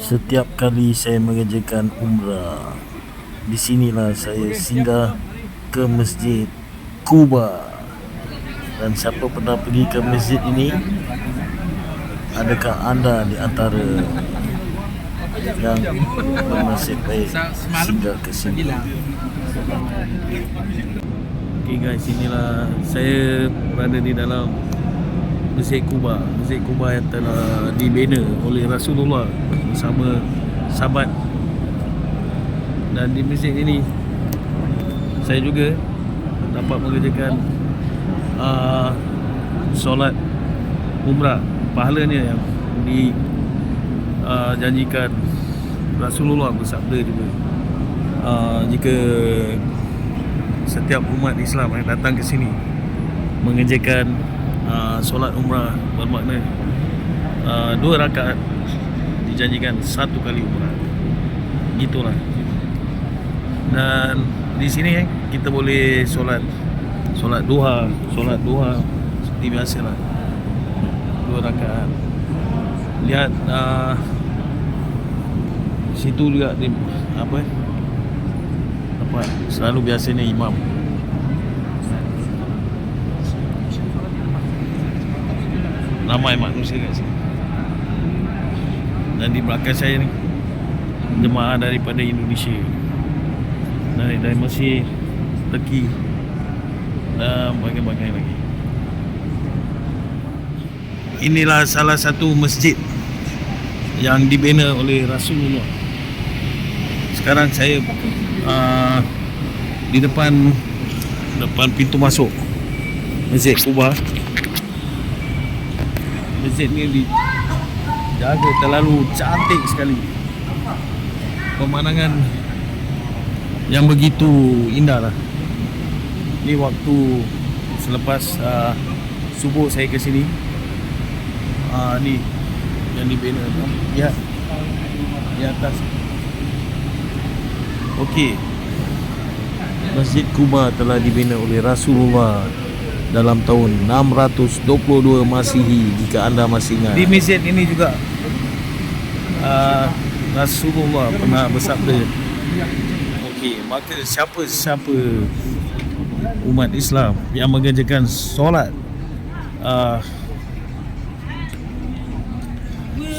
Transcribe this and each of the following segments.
Setiap kali saya mengerjakan umrah Di sinilah saya singgah ke Masjid Kuba Dan siapa pernah pergi ke masjid ini? Adakah anda di antara Yang bernasib baik singgah ke sini? Okay guys, inilah saya berada di dalam Masjid Kuba Masjid Kuba yang telah dibina oleh Rasulullah bersama sahabat dan di masjid ini saya juga dapat mengerjakan uh, solat umrah. Pahalanya yang dijanjikan Rasulullah bersabda juga. Uh, jika setiap umat Islam yang datang ke sini mengerjakan uh, solat umrah bermakna uh, dua rakaat dijanjikan satu kali umrah. Gitulah. Dan di sini eh, kita boleh solat solat duha solat duha seperti biasa lah dua rakaat. Lihat uh, situ juga di, apa eh apa selalu biasanya imam ramai manusia kat sini. Dan di belakang saya ni jemaah daripada Indonesia. Dari dari Mesir Turki dan bagai-bagai lagi. Inilah salah satu masjid yang dibina oleh Rasulullah. Sekarang saya uh, di depan depan pintu masuk Masjid Kuba Masjid ni dijaga terlalu cantik sekali. Pemandangan yang begitu indah lah. Ni waktu selepas uh, subuh saya ke sini. Uh, Ni yang dibina tu. Lihat Di atas. Okey. Masjid Kuba telah dibina oleh Rasulullah dalam tahun 622 Masihi jika anda masih ingat. Di masjid ini juga uh, Rasulullah pernah bersabda. Okey, maka siapa-siapa umat Islam yang mengerjakan solat uh,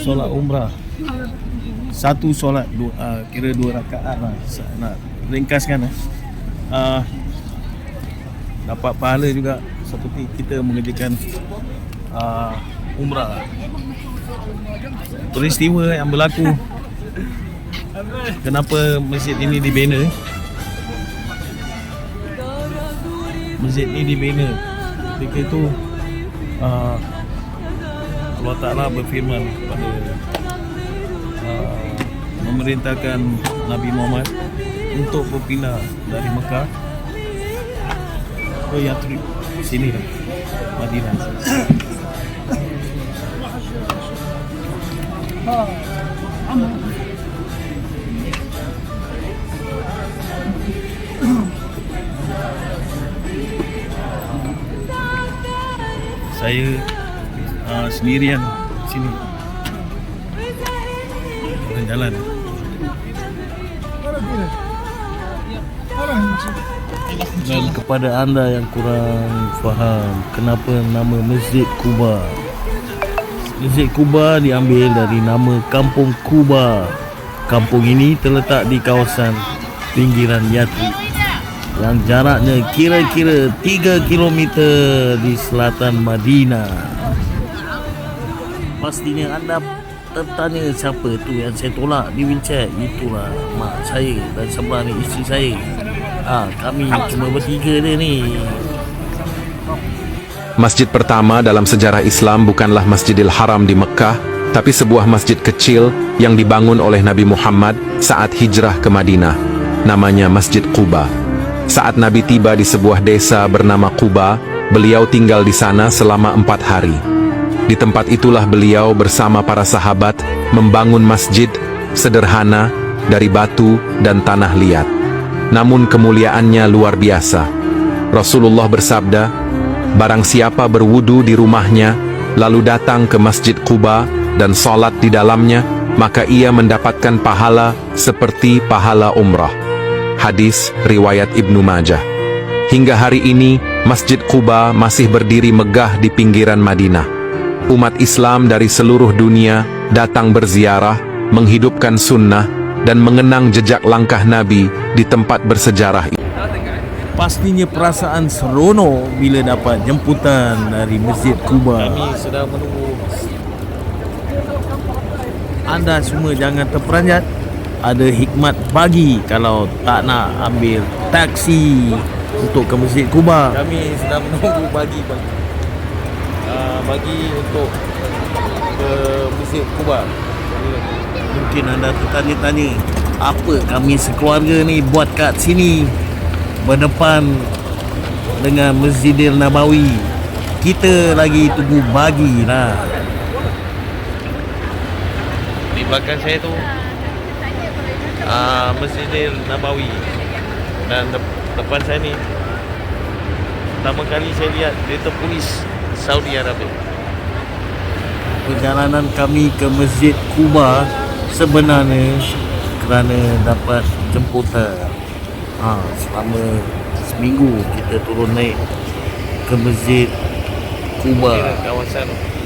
solat umrah satu solat dua, uh, kira dua rakaat lah nak ringkaskan eh. uh, dapat pahala juga seperti kita mengerjakan uh, umrah. Peristiwa yang berlaku. Kenapa masjid ini dibina? Masjid ini dibina. Ketika itu uh, Allah Ta'ala berfirman kepada uh, memerintahkan Nabi Muhammad untuk berpindah dari Mekah ke Yatrib sini lah. Madinah. Saya uh, sendirian sini. Jalan-jalan Dan kepada anda yang kurang faham kenapa nama Masjid Kuba. Masjid Kuba diambil dari nama Kampung Kuba. Kampung ini terletak di kawasan pinggiran Yathrib yang jaraknya kira-kira 3 km di selatan Madinah. Pastinya anda tertanya siapa tu yang saya tolak di wheelchair. Itulah mak saya dan sebelah ni isteri saya. Ah, kami cuma bertiga dia ni. Masjid pertama dalam sejarah Islam bukanlah Masjidil Haram di Mekkah, tapi sebuah masjid kecil yang dibangun oleh Nabi Muhammad saat hijrah ke Madinah. Namanya Masjid Quba. Saat Nabi tiba di sebuah desa bernama Quba, beliau tinggal di sana selama empat hari. Di tempat itulah beliau bersama para sahabat membangun masjid sederhana dari batu dan tanah liat. Namun kemuliaannya luar biasa. Rasulullah bersabda, Barang siapa berwudu di rumahnya, lalu datang ke Masjid Quba dan solat di dalamnya, maka ia mendapatkan pahala seperti pahala umrah. Hadis riwayat Ibnu Majah. Hingga hari ini, Masjid Quba masih berdiri megah di pinggiran Madinah. Umat Islam dari seluruh dunia datang berziarah, menghidupkan sunnah, dan mengenang jejak langkah Nabi di tempat bersejarah itu. Pastinya perasaan seronok bila dapat jemputan dari Masjid Kuba. Kami sedang menunggu Anda semua jangan terperanjat. Ada hikmat bagi kalau tak nak ambil taksi untuk ke Masjid Kuba. Kami sedang menunggu bagi bagi uh, bagi untuk ke Masjid Kuba. Mungkin anda tertanya-tanya apa kami sekeluarga ni buat kat sini berdepan dengan Masjidil Nabawi. Kita lagi tunggu bagi lah. Di belakang saya tu uh, Masjidil Nabawi dan de- depan saya ni pertama kali saya lihat kereta polis Saudi Arabia. Perjalanan kami ke Masjid Kuba sebenarnya kerana dapat jemputan. Ha, selama seminggu kita turun naik ke Masjid Kuba.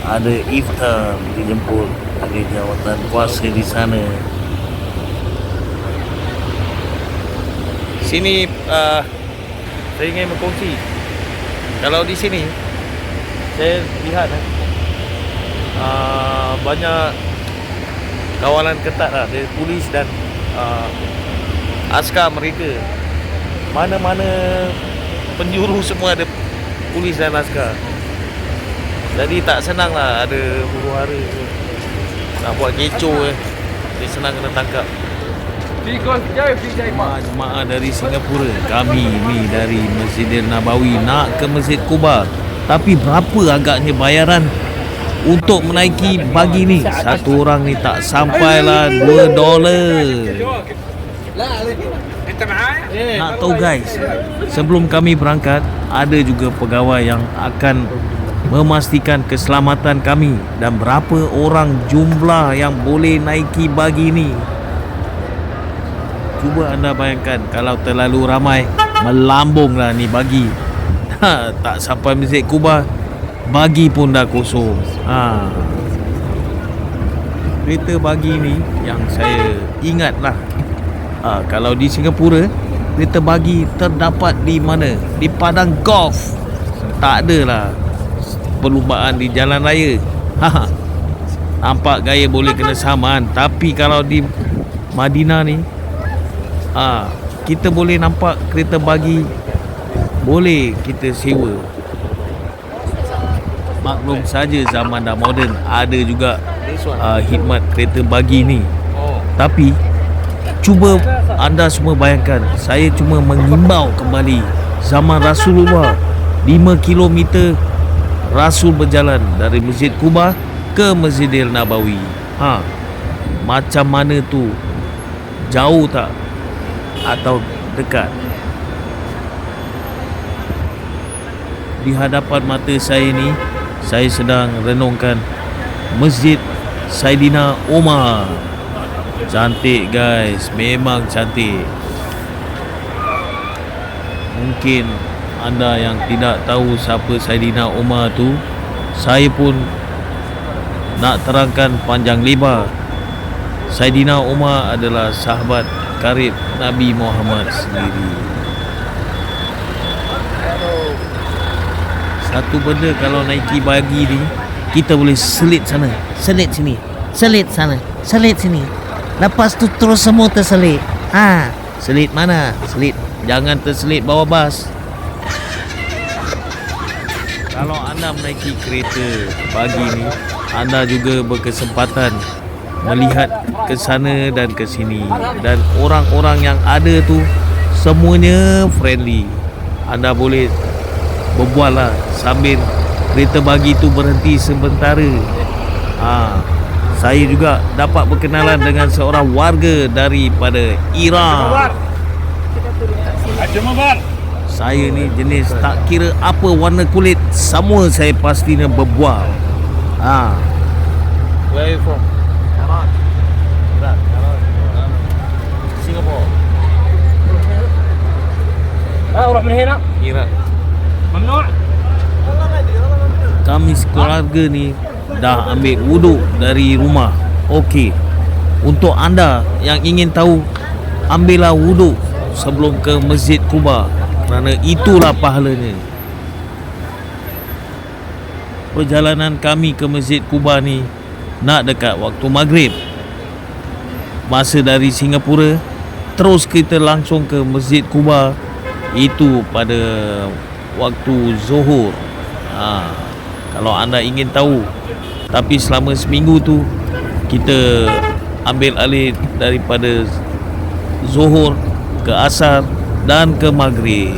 Ada iftar dijemput oleh jawatan kuasa di sana. sini uh, saya ingin berkongsi. Kalau di sini saya lihat eh, uh, banyak kawalan ketat lah dari polis dan uh, askar mereka. Mana-mana penjuru semua ada polis dan askar. Jadi tak senang lah ada huru hara tu. Nak buat kecoh eh. Dia senang kena tangkap. Jemaah-jemaah dari Singapura Kami ni dari Masjidil Nabawi Nak ke Masjid Kuba Tapi berapa agaknya bayaran Untuk menaiki bagi ni. Satu orang ni tak sampailah 2 dolar. Nak tahu guys Sebelum kami berangkat Ada juga pegawai yang akan Memastikan keselamatan kami Dan berapa orang jumlah yang boleh naiki bagi ni. Cuba anda bayangkan kalau terlalu ramai melambunglah ni bagi. Ha, tak sampai Masjid Kuba bagi pun dah kosong. Ha. Kereta bagi ni yang saya ingatlah. Ha, kalau di Singapura kereta bagi terdapat di mana? Di padang golf. Tak adalah perlumbaan di jalan raya. Ha. Nampak gaya boleh kena samaan tapi kalau di Madinah ni ha, kita boleh nampak kereta bagi boleh kita sewa maklum saja zaman dah moden. Ada juga uh, khidmat kereta bagi ni. Tapi cuba anda semua bayangkan saya cuma mengimbau kembali zaman Rasulullah 5 km Rasul berjalan dari Masjid Kuba ke Masjidil Nabawi. Ha macam mana tu? Jauh tak? Atau dekat? Di hadapan mata saya ni saya sedang renungkan Masjid Saidina Umar cantik guys. Memang cantik. Mungkin anda yang tidak tahu siapa Saidina Umar tu saya pun nak terangkan panjang lebar. Saidina Umar adalah sahabat karib Nabi Muhammad sendiri. Satu benda kalau naiki bagi ni kita boleh selit sana, selit sini, selit sana, selit sini. Lepas tu terus semua terselit. Ha, selit mana? Selit. Jangan terselit bawah bas. Kalau anda menaiki kereta pagi ni, anda juga berkesempatan melihat ke sana dan ke sini dan orang-orang yang ada tu semuanya friendly. Anda boleh berbual lah sambil kereta bagi tu berhenti sementara. Ha, saya juga dapat berkenalan dengan seorang warga daripada Iran. Saya ni jenis tak kira apa warna kulit Semua saya pastinya berbual Ah, Where are you from? Iraq. Iraq. Singapore. ها اروح من هنا Iraq. kami sekeluarga ni dah ambil wuduk dari rumah. Okey. Untuk anda yang ingin tahu, ambillah wuduk sebelum ke Masjid Kuba kerana itulah pahalanya. Perjalanan kami ke Masjid Kuba ni nak dekat waktu maghrib. Masa dari Singapura, terus kita langsung ke Masjid Kuba itu pada waktu Zuhur. Ha, kalau anda ingin tahu tapi selama seminggu tu kita ambil alih daripada Zuhur ke Asar dan ke Maghrib.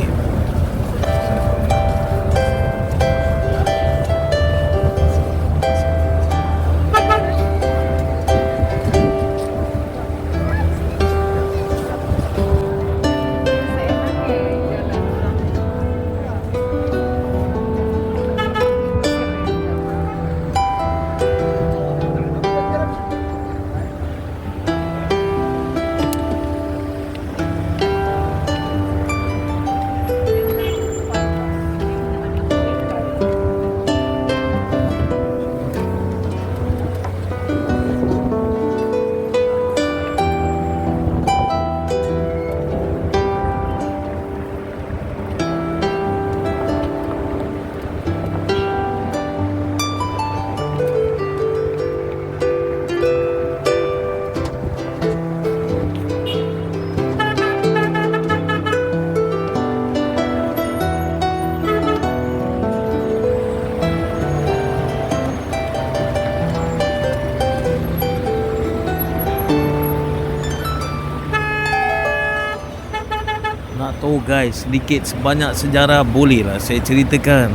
Guys, sedikit sebanyak sejarah boleh lah saya ceritakan.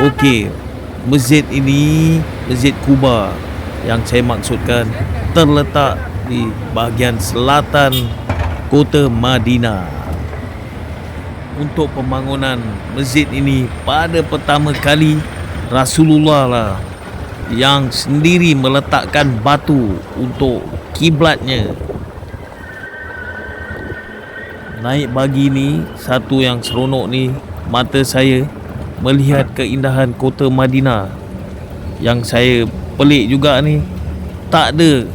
Okey, masjid ini, Masjid Kuba yang saya maksudkan terletak di bahagian selatan kota Madinah. Untuk pembangunan masjid ini pada pertama kali Rasulullah lah yang sendiri meletakkan batu untuk kiblatnya Naik pagi ni Satu yang seronok ni Mata saya Melihat keindahan kota Madinah Yang saya pelik juga ni. Tak ada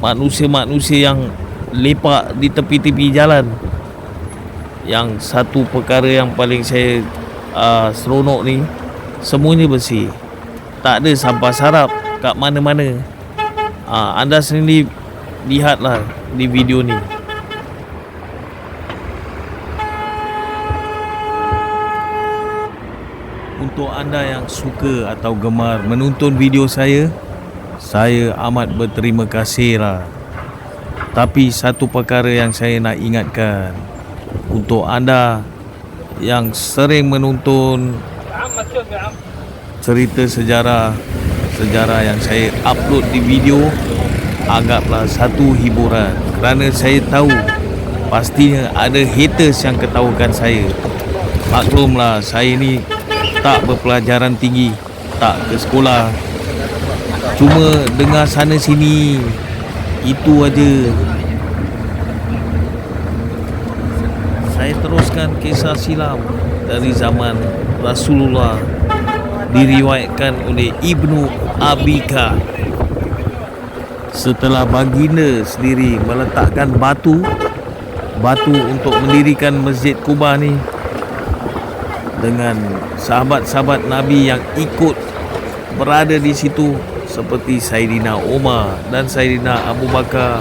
Manusia-manusia yang Lepak di tepi-tepi jalan. Yang satu perkara yang paling saya uh, Seronok ni Semuanya bersih. Tak ada sampah sarap Kat mana-mana. Uh, Anda sendiri Lihatlah di video ni untuk anda yang suka atau gemar menonton video saya saya amat berterima kasih lah. Tapi satu perkara yang saya nak ingatkan untuk anda yang sering menonton cerita sejarah sejarah yang saya upload di video agaklah satu hiburan. Kerana saya tahu pastinya ada haters yang ketawakan saya. Maklumlah saya ni tak berpelajaran tinggi Tak ke sekolah. Cuma dengar sana sini Itu aja. Saya teruskan kisah silam Dari zaman Rasulullah Diriwayatkan oleh Ibnu Abika. Setelah baginda sendiri meletakkan batu Batu untuk mendirikan Masjid Kuba ni dengan sahabat-sahabat Nabi yang ikut berada di situ seperti Saidina Umar dan Saidina Abu Bakar.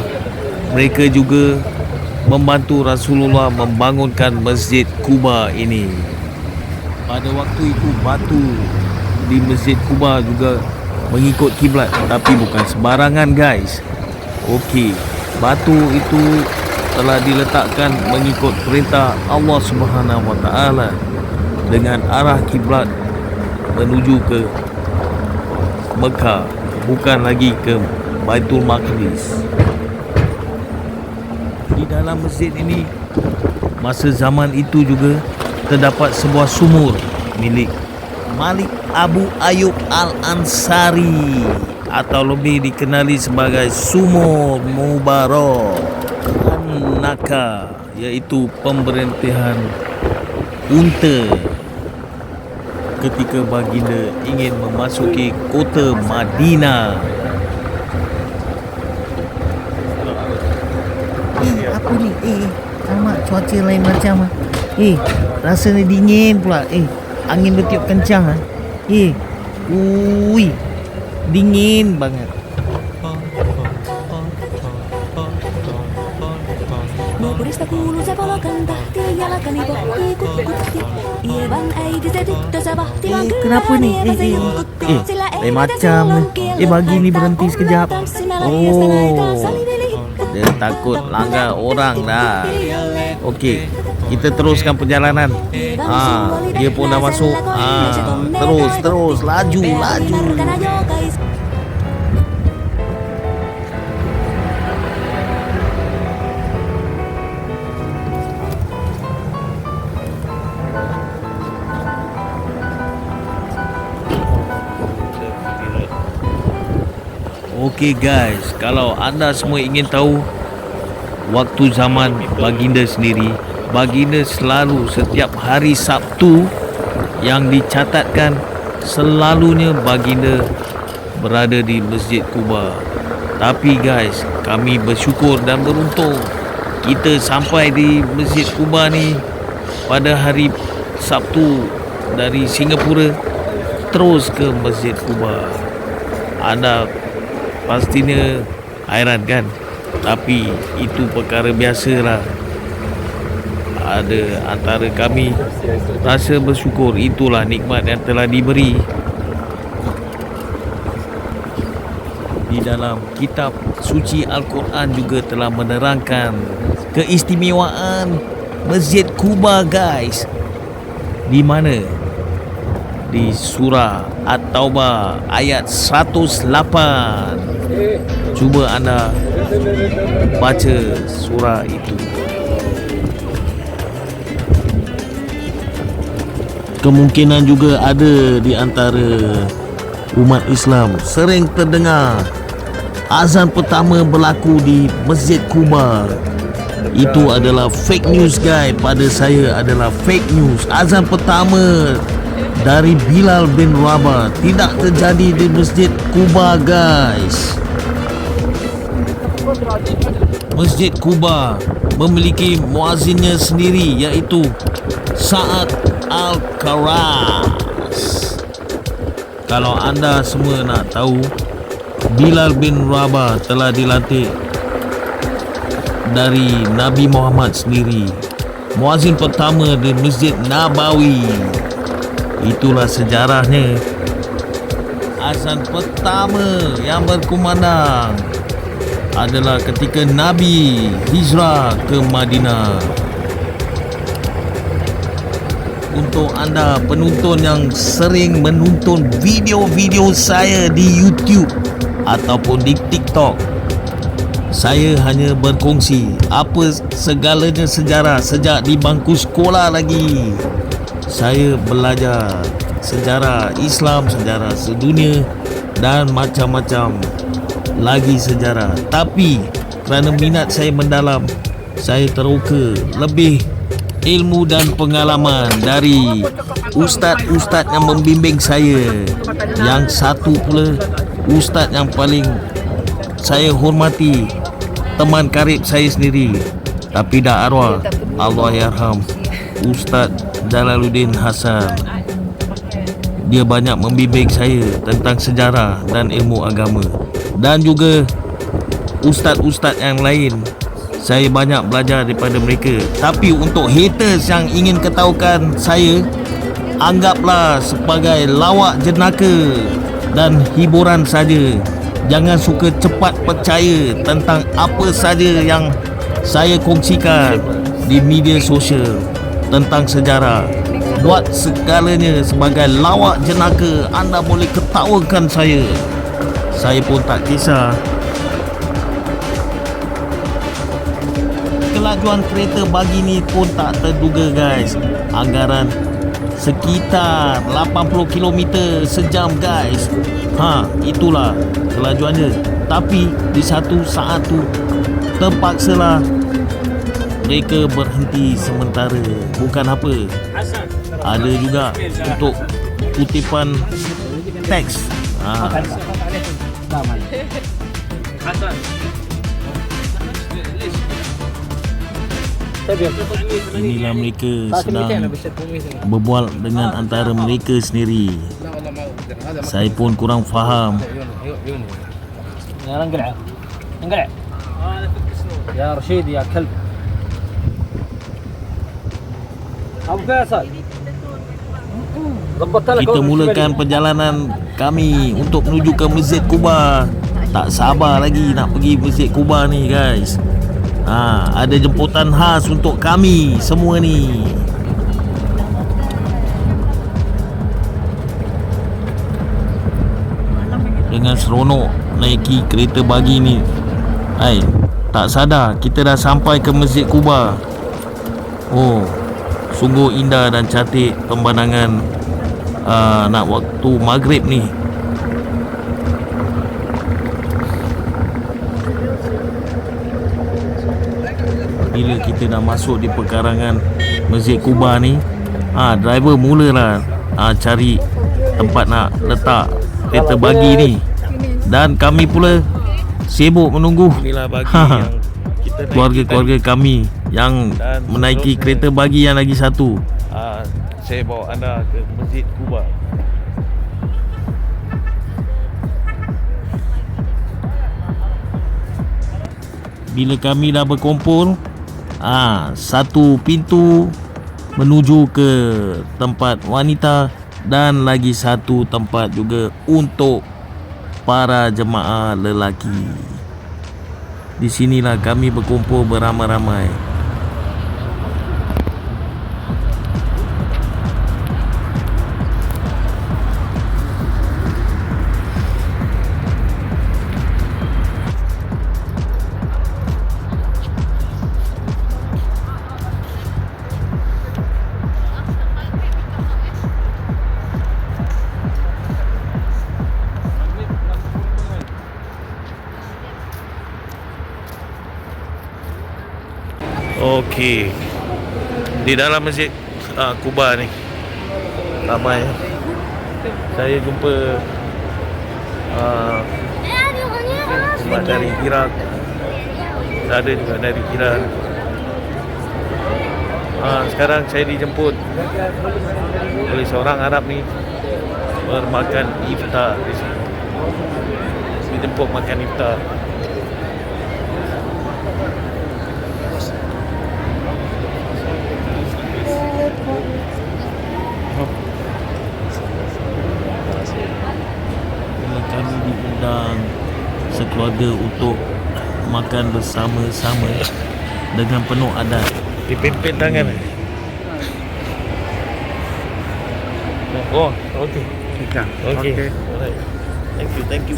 Mereka juga membantu Rasulullah membangunkan Masjid Kuba ini. Pada waktu itu batu di Masjid Kuba juga mengikut kiblat tapi bukan sembarangan guys. Okey batu itu telah diletakkan mengikut perintah Allah Subhanahu Wa Taala dengan arah kiblat menuju ke Mekah bukan lagi ke Baitul Maqdis. Di dalam masjid ini masa zaman itu juga terdapat sebuah sumur milik Malik Abu Ayub Al-Ansari atau lebih dikenali sebagai Sumur Mubarak Naka iaitu pemberhentian unta ketika baginda ingin memasuki kota Madinah. Eh, apa ni? Eh, alamak cuaca lain macam ah. Eh, rasanya dingin pula. Eh, angin bertiup kencang ah. Eh, ui, dingin banget. Kuuluu se jalkani Eh, kenapa ni? Eh, eh, eh, lain ei macam Eh, bagi ni berhenti sekejap. saliveli. Dia takut langgar orang dah. Okey, kita teruskan perjalanan. Ah, dia pun dah masuk. Ah, terus terus laju laju. Okey guys, kalau anda semua ingin tahu waktu zaman baginda sendiri, baginda selalu setiap hari Sabtu yang dicatatkan selalunya baginda berada di Masjid Kuba. Tapi guys, kami bersyukur dan beruntung kita sampai di Masjid Kuba ni pada hari Sabtu dari Singapura terus ke Masjid Kuba. Anda pastinya hairan kan? Tapi itu perkara biasa lah. Ada antara kami rasa bersyukur itulah nikmat yang telah diberi di dalam kitab suci Al-Quran juga telah menerangkan keistimewaan Masjid Kuba guys. Di mana? Di surah At-Taubah ayat 108 Cuba anda baca surah itu. Kemungkinan juga ada di antara umat Islam sering terdengar azan pertama berlaku di Masjid Kuba. Itu adalah fake news guys. Pada saya adalah fake news. Azan pertama dari Bilal bin Rabah tidak terjadi di Masjid Kuba guys. Masjid Kuba memiliki muazinnya sendiri iaitu Sa'ad Al-Karas. Kalau anda semua nak tahu, Bilal bin Rabah telah dilantik dari Nabi Muhammad sendiri. Muazin pertama di Masjid Nabawi. Itulah sejarahnya. Azan pertama yang berkumandang adalah ketika Nabi hijrah ke Madinah. Untuk anda penonton yang sering menonton video-video saya di YouTube ataupun di TikTok, saya hanya berkongsi apa segalanya sejarah sejak di bangku sekolah lagi. Saya belajar sejarah Islam, sejarah sedunia dan macam-macam lagi sejarah. Tapi kerana minat saya mendalam, saya teroka lebih ilmu dan pengalaman dari ustaz-ustaz yang membimbing saya. Yang satu pula ustaz yang paling saya hormati teman karib saya sendiri tapi dah arwah Allah yarham Ustaz Jalaluddin Hasan dia banyak membimbing saya tentang sejarah dan ilmu agama dan juga ustaz-ustaz yang lain. Saya banyak belajar daripada mereka. Tapi untuk haters yang ingin ketahukan saya anggaplah sebagai lawak jenaka dan hiburan saja. Jangan suka cepat percaya tentang apa saja yang saya kongsikan di media sosial tentang sejarah. Buat segalanya sebagai lawak jenaka anda boleh ketawakan saya saya pun tak kisah kelajuan kereta bagi ni pun tak terduga guys anggaran sekitar 80 km sejam guys. Ha, itulah kelajuannya. Tapi di satu saat tu terpaksalah mereka berhenti sementara. Bukan apa. Ada juga untuk kutipan teks. Ha, Sun. Inilah mereka sedang berbual dengan antara mereka sendiri. Saya pun kurang faham. Ya Rashid, ya Kelb. Abu Faisal. Kita mulakan perjalanan kami untuk menuju ke Masjid Kubah. Tak sabar lagi nak pergi Masjid Kuba ni guys. Ha, ada jemputan khas untuk kami semua ni. Dengan seronok naiki kereta bagi ni. Hai, tak sadar kita dah sampai ke Masjid Kuba. Oh, sungguh indah dan cantik pemandangan uh, nak waktu maghrib ni. Kita dah masuk di pekarangan Masjid Kuba ni, ah ha, driver mulalah ah ha, cari tempat nak letak kereta bagi ni. Dan kami pula sibuk menunggu Inilah bagi Ha. yang kita keluarga-keluarga kami yang menaiki kereta bagi yang lagi satu. Ah, saya bawa anda ke Masjid Kuba. bila kami dah berkumpul ah satu pintu menuju ke tempat wanita dan lagi satu tempat juga untuk para jemaah lelaki. Di sinilah kami berkumpul beramai-ramai. Okey. Di dalam Masjid uh, Kuba ni ramai. Saya jumpa uh, umat dari Iraq. Ada juga dari Iran. Uh, sekarang saya dijemput oleh seorang Arab ni bermakan iftar di sini. Dijemput makan iftar. Bila kami diundang sekeluarga untuk makan bersama-sama dengan penuh adat. Dipimpin tangan. Oh, okey. Okey. Alright. Thank you, thank you.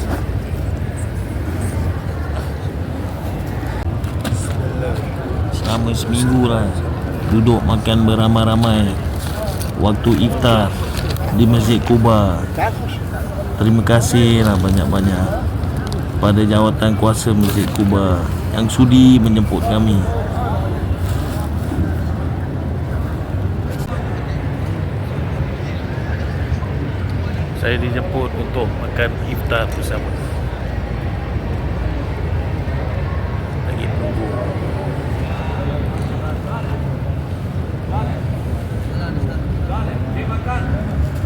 Selama seminggu lah Duduk makan beramai-ramai Waktu iftar Di Masjid Kuba Terima kasih lah banyak-banyak Pada jawatan kuasa Masjid Kuba Yang sudi menjemput kami Saya dijemput untuk makan iftar bersama. Lagi tunggu.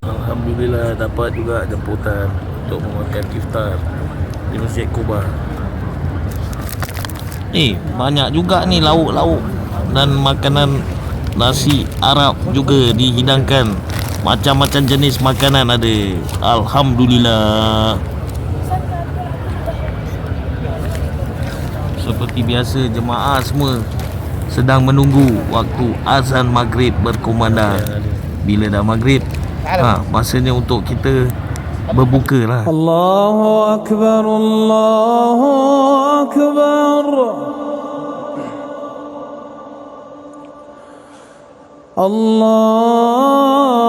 Alhamdulillah dapat juga jemputan Untuk memakan iftar Di Masjid Kuba Eh banyak juga ni lauk-lauk Dan makanan nasi Arab juga dihidangkan. Macam-macam jenis makanan ada. Alhamdulillah. Seperti biasa jemaah semua Sedang menunggu waktu azan maghrib berkumandang Bila dah maghrib ha, Masanya untuk kita berbuka lah. Allahu Akbar Allahu Akbar. Allah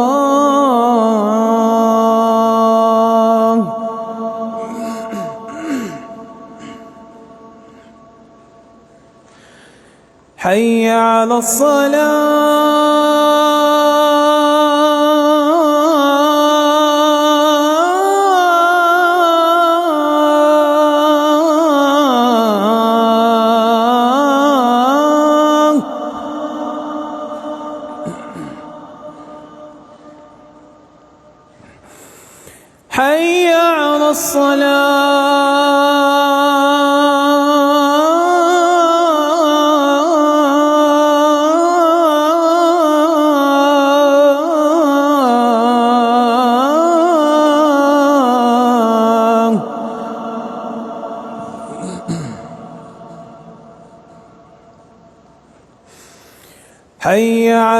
حي على الصلاة.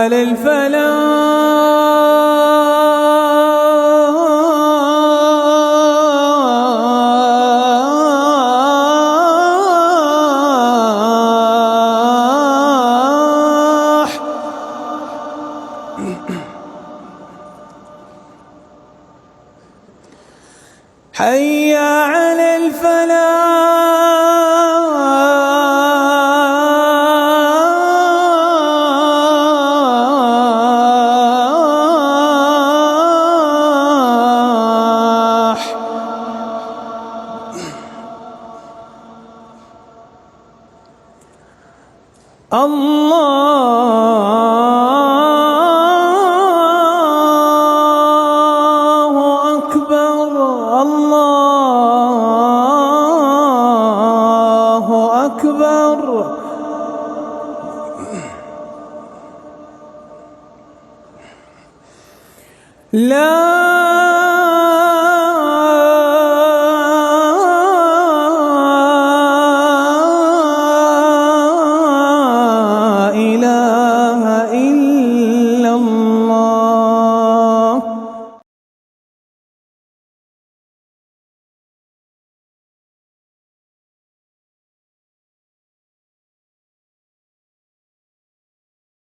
على الفلاح. الله